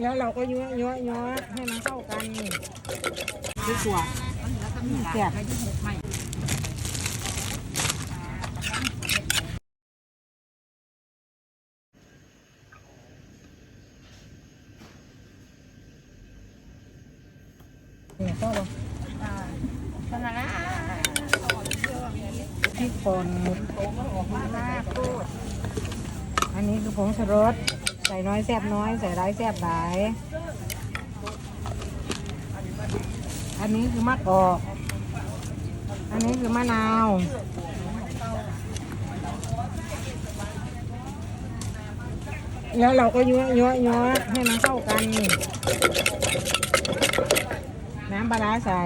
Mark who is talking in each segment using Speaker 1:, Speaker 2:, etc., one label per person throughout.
Speaker 1: แล้วเราก็ยั่วยั่วยั่วให้มันเข้ากันดีกว่าแซ่บเนี่ยก็ว่าพริกป่นอันนี้คือผงชูรส ใส่น้อยแซ่บน้อย ใส่ร้ายแซ่บหลาย อันนี้คือมะกอก อันนี้คือมะนาว แล้วเราก็ยัวยั่วยัวให้มันเข้ากัน น้ำปลาร้าใส่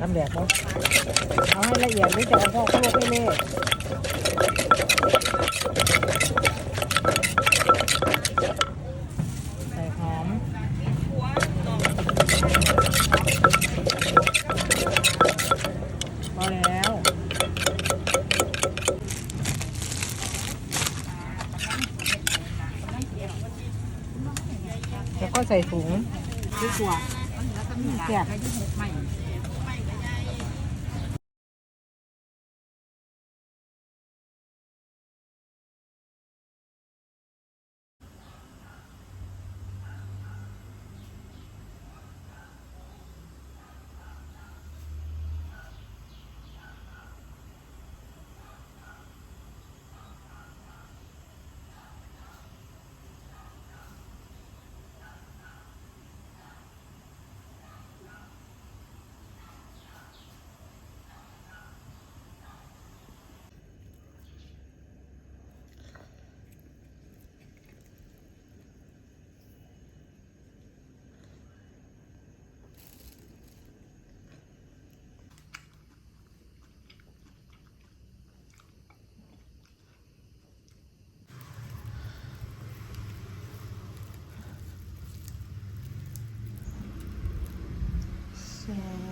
Speaker 1: ทำแดดเขาเอาให้ละเอียดหรือจะเอาพอกโคกให้เละใส่หอมพอแล้วแล้วก็ใส่ถุงดีกว่าแซ่บ แซ่